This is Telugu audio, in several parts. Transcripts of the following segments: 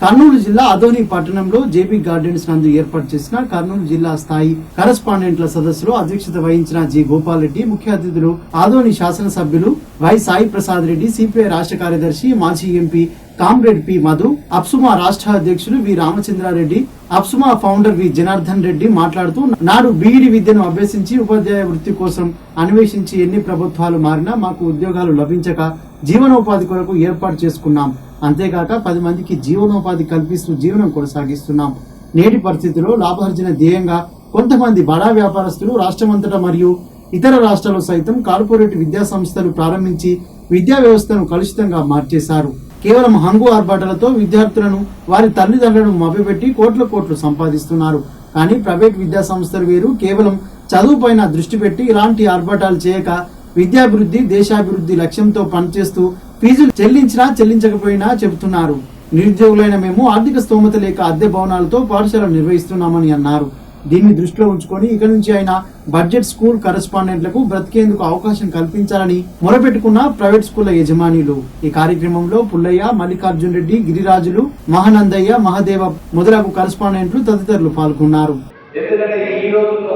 కర్నూలు జిల్లా అదోని పట్టణంలో జేబీ గార్డెన్స్ నందు ఏర్పాటు చేసిన కర్నూలు జిల్లా స్థాయి కరస్పాండెంట్ల సదస్సులో అధ్యక్షత వహించిన జి గోపాల్ రెడ్డి ముఖ్య అతిథులు ఆదోని శాసనసభ్యులు వై సాయి ప్రసాద్ రెడ్డి సిపిఐ రాష్ట్ర కార్యదర్శి మాజీ MP comrade P Madhu Apsuma రాష్ట్ర అధ్యక్షులు V Ramachandrareddy Apsuma founder V Janardhan Reddy మాట్లాడుతూ నాడు బీఈడి విద్యను అభ్యసించి ఉపాధ్యాయ వృత్తి కోసం అన్వేషించి ఎన్ని ప్రభుత్వాలు మారినా మాకు ఉద్యోగాలు లభించక జీవనోపాధి కొరకు ఏర్పాటు చేసుకున్నాం. అంతేకాక పది మందికి జీవనోపాధి కల్పిస్తూ జీవనం కొనసాగిస్తున్నాం. నేటి పరిస్థితిలో లాభార్జన ధ్యేయంగా కొంతమంది బడా వ్యాపారస్తులు రాష్ట్రమంతటా మరియు ఇతర రాష్ట్రాలు సైతం కార్పొరేట్ విద్యా సంస్థలు ప్రారంభించి విద్యా వ్యవస్థను కలుషితంగా మార్చేశారు. కేవలం హంగు ఆర్భాటాలతో విద్యార్థులను వారి తల్లిదండ్రులను మభ్యపెట్టి కోట్ల కోట్లు సంపాదిస్తున్నారు. కానీ ప్రైవేట్ విద్యా సంస్థలు వేరు కేవలం చదువుపైన దృష్టి పెట్టి ఇలాంటి ఆర్భాటాలు చేయక విద్యాభివృద్ధి దేశాభివృద్ధి లక్ష్యంతో పనిచేస్తూ ఫీజులు చెల్లించినా చెల్లించకపోయినా చెబుతున్నారు. నిరుద్యోగులైన మేము ఆర్థిక స్తోమత లేక అద్దె భవనాలతో పాఠశాలలు నిర్వహిస్తున్నామని అన్నారు. దీన్ని దృష్టిలో ఉంచుకొని ఇక నుంచి ఆయన బడ్జెట్ స్కూల్ కరెస్పాండెంట్లకు బ్రతికేందుకు అవకాశం కల్పించాలని మొరపెట్టుకున్న ప్రైవేట్ స్కూళ్ళ యజమానులు. ఈ కార్యక్రమంలో పుల్లయ్య మల్లికార్జున్ రెడ్డి గిరిరాజులు మహానందయ్య మహదేవ మొదలగు కరెస్పాండెంట్లు తదితరులు పాల్గొన్నారు. ఎందుకంటే ఈ రోజుల్లో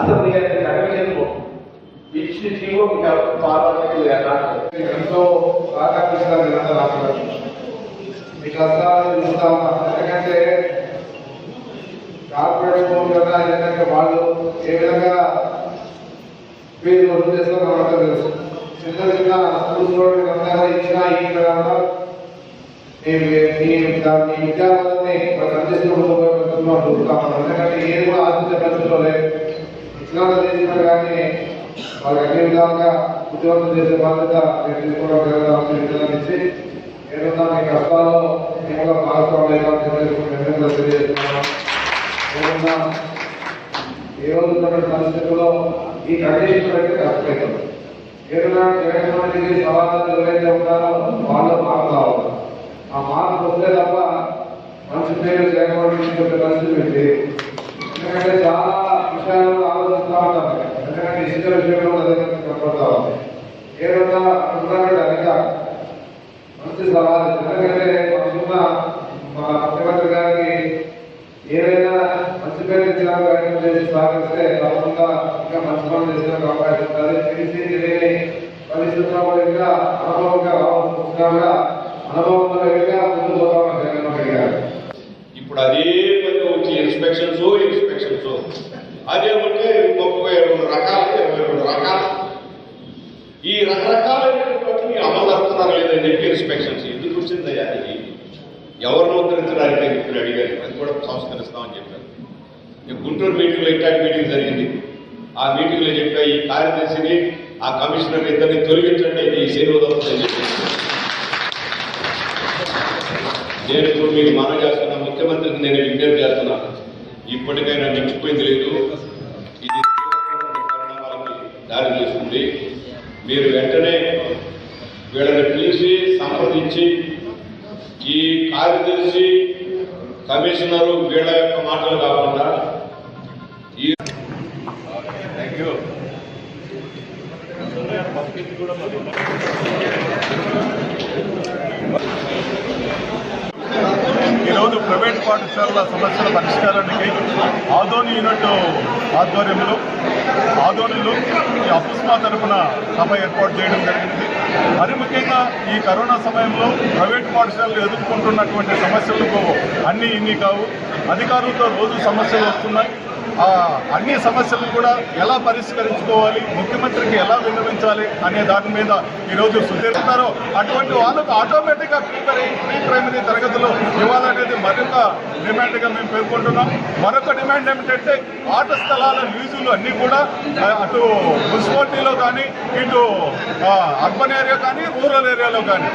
అసలు మీరు ఇచ్చిన జీవం ఎంతో ఆకర్షిస్తారు వీళ్ళందరూ రాష్ట్రాలు మీ చూస్తా ఎందుకంటే కార్పొరేట్ స్కూల్ కదా ఏంటంటే వాళ్ళు ఏ విధంగా ఫీజు వసూలు చేస్తారో తెలుసు చిన్న చిన్న స్కూల్స్లో ఇచ్చినా ఈ విధంగా మీ విద్యార్థులని అందిస్తున్నప్పుడు చూస్తా ఎందుకంటే ఏది కూడా ఆశించే పరిస్థితిలో లేదు ఇట్లా చేసినా కానీ వాళ్ళకి అన్ని విధాలుగా ఉద్యోగం చేసే బాధ్యత మీరు తీసుకోవడం ఇచ్చి ఏదన్నా మీ కష్టాల్లో మేము భాగస్వాములు అయితే తెలియజేస్తున్నాం ఏదన్నా ఏ రోజు ఉన్నటువంటి పరిస్థితుల్లో ఈ కండిషన్ అయితే కష్టమైంది ఏదైనా జగన్మోహన్ సవాళ్ళు ఎవరైతే ఉంటారో వాళ్ళు మార్పు రావాలి ఆ మార్పు వస్తే తప్ప మంచి పేరు జగన్మోహన్ రెడ్డి పరిస్థితి ఉంది ఎందుకంటే చాలా విషయాలు ఆలోచిస్తా ఉంటారు ఎందుకంటే ఇసుక విషయంలో అదే కనపడతా ఉంది ఏదన్నా ఉన్నాడు అనేక మంచి సవాలు ఎందుకంటే మనకున్న మా ముఖ్యమంత్రి గారికి ఏదైనా మంచి తప్పకుండా ఇంకా మంచి పనులు చేసే అవకాశం ఉంటుంది. తెలిసి తెలియని పరిస్థితుల్లో కూడా ఇంకా అనుభవంగా అనుభవంలో ముందు పోతామని జగన్మోహన్ రెడ్డి గారు. ఇప్పుడు అదే పని వచ్చి ఇన్స్పెక్షన్స్ ఇన్స్పెక్షన్స్ అదేమంటే ముప్పై రెండు రకాలు ఇరవై రెండు రకాలు. ఈ రకరకాలైనటువంటి అమలు జరుగుతున్నారు లేదని చెప్పి ఇన్స్పెక్షన్స్ ఎందుకు వచ్చిందయ్యా ఇది ఎవరిని ఉద్ధరించడానికి ఇప్పుడు అడిగారు అది కూడా సంస్కరిస్తామని చెప్పారు. గుంటూరు మీటింగ్లో ఇట్లాంటి మీటింగ్ జరిగింది. ఆ మీటింగ్లో చెప్పా ఈ కార్యదర్శిని ఆ కమిషనర్ ఇద్దరిని తొలగించండి ఈ సేవ అని చెప్పి నేను ఇప్పుడు మీకు మనం చేస్తున్నా ముఖ్యమంత్రికి నేను విజ్ఞప్తి చేస్తున్నా. ఇప్పటికైనా మించిపోయింది లేదు. ఇది దారి చేస్తుంది మీరు వెంటనే వీళ్ళని పిలిచి సంప్రదించి ఈ కార్యదర్శి కమిషనరు వీళ్ళ యొక్క మాటలు కాకుండా థ్యాంక్ యూ ఈరోజు ప్రైవేట్ పాఠశాలల సమస్యల పరిష్కారానికి ఆదోని యూనిట్ ఆధ్వర్యంలో ఆదోనిలో ఈ అపుస్మా తరఫున సభ ఏర్పాటు చేయడం జరిగింది. మరి ముఖ్యంగా ఈ కరోనా సమయంలో ప్రైవేట్ పాఠశాలలు ఎదుర్కొంటున్నటువంటి సమస్యలకు అన్నీ ఇన్ని కావు. అధికారులతో రోజు సమస్యలు వస్తున్నాయి. అన్ని సమస్యలను కూడా ఎలా పరిష్కరించుకోవాలి ముఖ్యమంత్రికి ఎలా విన్నవించాలి అనే దాని మీద ఈరోజు సుదీర్ఘారో అటువంటి వాళ్ళకు ఆటోమేటిక్గా ప్రీ ప్రీ- ప్రైమరీ తరగతిలో ఇవ్వాలనేది మరింత డిమాండ్గా మేము పేర్కొంటున్నాం. మరొక డిమాండ్ ఏమిటంటే ఆట స్థలాల లీజులు అన్నీ కూడా అటు మున్సిపాలిటీలో కానీ ఇటు అర్బన్ ఏరియా కానీ రూరల్ ఏరియాలో కానీ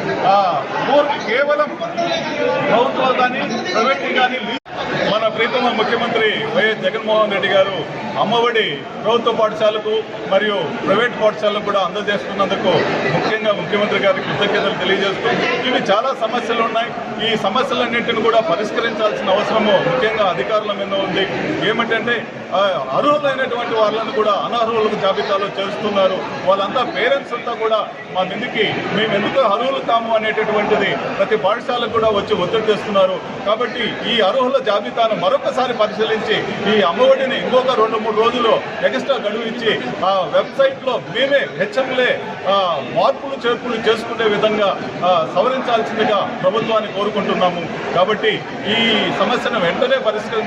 కేవలం ప్రభుత్వాలు కానీ ప్రైవేట్ కానీ ప్రీతమ ముఖ్యమంత్రి వైఎస్ జగన్మోహన్ రెడ్డి గారు అమ్మఒడి ప్రభుత్వ పాఠశాలకు మరియు ప్రైవేట్ పాఠశాలకు కూడా అందజేస్తున్నందుకు ముఖ్యంగా ముఖ్యమంత్రి గారికి కృతజ్ఞతలు తెలియజేస్తూ ఇవి చాలా సమస్యలు ఉన్నాయి. ఈ సమస్యలన్నింటిని కూడా పరిష్కరించాల్సిన అవసరము ముఖ్యంగా అధికారుల మీద ఉంది. ఏమిటంటే అర్హులైనటువంటి వాళ్ళని కూడా అనర్హులకు జాబితాలో చేరుస్తున్నారు. వాళ్ళంతా పేరెంట్స్ అంతా కూడా మా నిధికి మేము ఎందుకు అర్హులు కాము అనేటటువంటిది ప్రతి పాఠశాలకు కూడా వచ్చి ఒత్తిడి చేస్తున్నారు కాబట్టి ఈ అర్హుల జాబితాను మరొకసారి పరిశీలించి ఈ అమ్మఒడిని ఇంకొక రెండు మూడు రోజులు ఎక్స్ట్రా గడువు ఇచ్చి ఆ వెబ్సైట్లో మేమే హెచ్ఎంలే మార్పులు చేర్పులు చేసుకునే విధంగా సవరించాల్సిందిగా ప్రభుత్వాన్ని కోరుకుంటున్నాము. కాబట్టి ఈ సమస్యను వెంటనే పరిష్కరించి